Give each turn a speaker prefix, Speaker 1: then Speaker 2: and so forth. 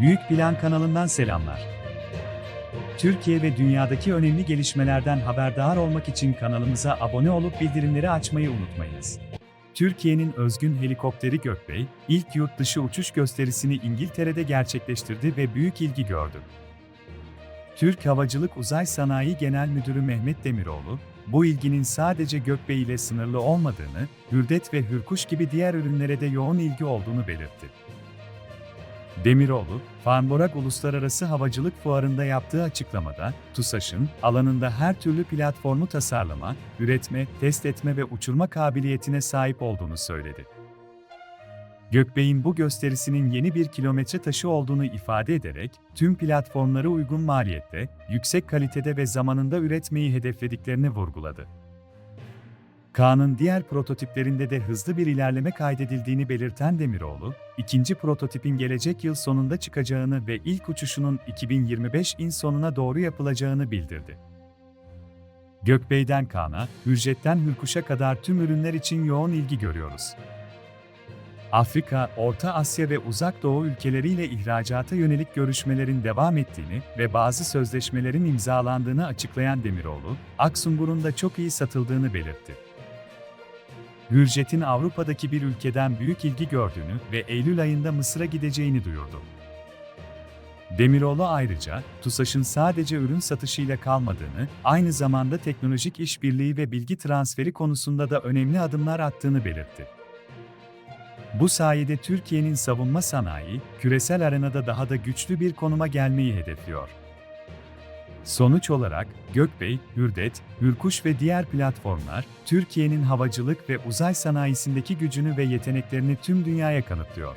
Speaker 1: Büyük Plan kanalından selamlar. Türkiye ve dünyadaki önemli gelişmelerden haberdar olmak için kanalımıza abone olup bildirimleri açmayı unutmayınız. Türkiye'nin özgün helikopteri Gökbey, ilk yurt dışı uçuş gösterisini İngiltere'de gerçekleştirdi ve büyük ilgi gördü. Türk Havacılık Uzay Sanayi Genel Müdürü Mehmet Demiroğlu, bu ilginin sadece Gökbey ile sınırlı olmadığını, Hürdet ve Hürkuş gibi diğer ürünlere de yoğun ilgi olduğunu belirtti. Demiroğlu, Farnborough Uluslararası Havacılık Fuarı'nda yaptığı açıklamada, TUSAŞ'ın alanında her türlü platformu tasarlama, üretme, test etme ve uçurma kabiliyetine sahip olduğunu söyledi. Gökbey'in bu gösterisinin yeni bir kilometre taşı olduğunu ifade ederek, tüm platformları uygun maliyette, yüksek kalitede ve zamanında üretmeyi hedeflediklerini vurguladı. Kaan'ın diğer prototiplerinde de hızlı bir ilerleme kaydedildiğini belirten Demiroğlu, ikinci prototipin gelecek yıl sonunda çıkacağını ve ilk uçuşunun 2025'in sonuna doğru yapılacağını bildirdi. Gökbey'den Kaan'a, Hürjet'ten Hürkuş'a kadar tüm ürünler için yoğun ilgi görüyoruz. Afrika, Orta Asya ve Uzak Doğu ülkeleriyle ihracata yönelik görüşmelerin devam ettiğini ve bazı sözleşmelerin imzalandığını açıklayan Demiroğlu, Aksungur'un da çok iyi satıldığını belirtti. Hürjet'in Avrupa'daki bir ülkeden büyük ilgi gördüğünü ve Eylül ayında Mısır'a gideceğini duyurdu. Demiroğlu ayrıca, TUSAŞ'ın sadece ürün satışıyla kalmadığını, aynı zamanda teknolojik işbirliği ve bilgi transferi konusunda da önemli adımlar attığını belirtti. Bu sayede Türkiye'nin savunma sanayi, küresel arenada daha da güçlü bir konuma gelmeyi hedefliyor. Sonuç olarak, Gökbey, Hürdet, Hürkuş ve diğer platformlar, Türkiye'nin havacılık ve uzay sanayisindeki gücünü ve yeteneklerini tüm dünyaya kanıtlıyor.